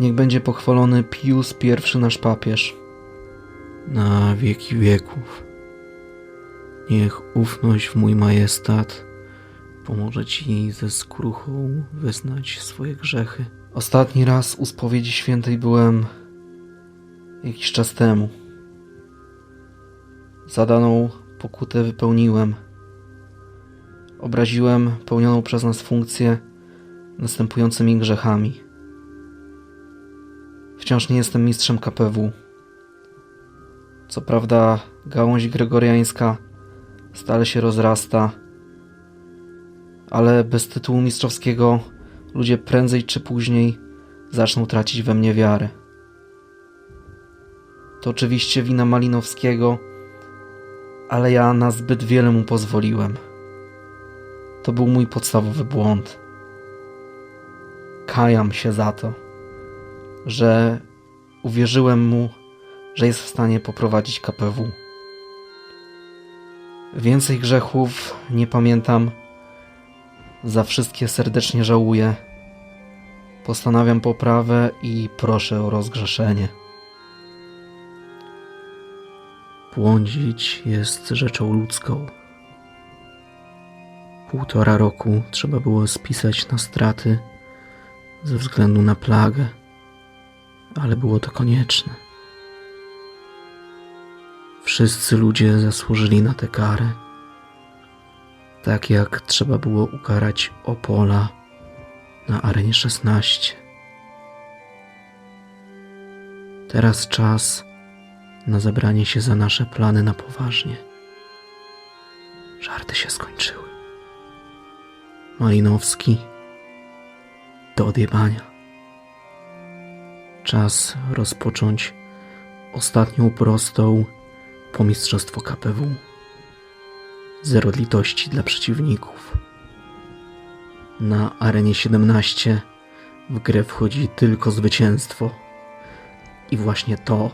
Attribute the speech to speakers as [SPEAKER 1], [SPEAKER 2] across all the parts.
[SPEAKER 1] Niech będzie pochwalony Pius I nasz papież. Na wieki wieków. Niech ufność w mój majestat pomoże ci ze skruchą wyznać swoje grzechy. Ostatni raz u spowiedzi świętej byłem jakiś czas temu. Zadaną pokutę wypełniłem. Obraziłem pełnioną przez nas funkcję następującymi grzechami. Wciąż nie jestem mistrzem KPW. Co prawda, gałąź gregoriańska stale się rozrasta, ale bez tytułu mistrzowskiego ludzie prędzej czy później zaczną tracić we mnie wiarę. To oczywiście wina Malinowskiego, ale ja na zbyt wiele mu pozwoliłem. To był mój podstawowy błąd. Kajam się za to, że uwierzyłem mu, że jest w stanie poprowadzić KPW. Więcej grzechów nie pamiętam. Za wszystkie serdecznie żałuję. Postanawiam poprawę i proszę o rozgrzeszenie. Błądzić jest rzeczą ludzką. Półtora roku trzeba było spisać na straty ze względu na plagę, ale było to konieczne. Wszyscy ludzie zasłużyli na tę karę, tak jak trzeba było ukarać Opola na arenie 16. Teraz czas na zabranie się za nasze plany na poważnie. Żarty się skończyły. Malinowski do odjebania. Czas rozpocząć ostatnią prostą po mistrzostwo KPW. Zero litości dla przeciwników. Na arenie 17 w grę wchodzi tylko zwycięstwo. I właśnie to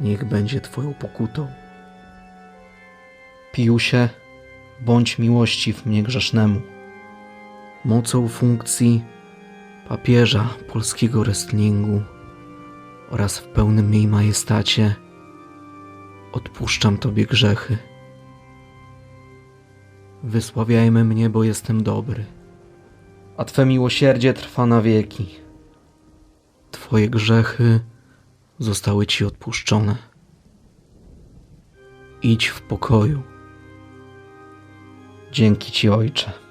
[SPEAKER 1] niech będzie Twoją pokutą. Piusie, bądź miłościw mnie grzesznemu. Mocą funkcji papieża polskiego wrestlingu oraz w pełnym jej majestacie odpuszczam Tobie grzechy. Wysławiajmy mnie, bo jestem dobry, a Twe miłosierdzie trwa na wieki. Twoje grzechy zostały Ci odpuszczone. Idź w pokoju. Dzięki Ci, Ojcze.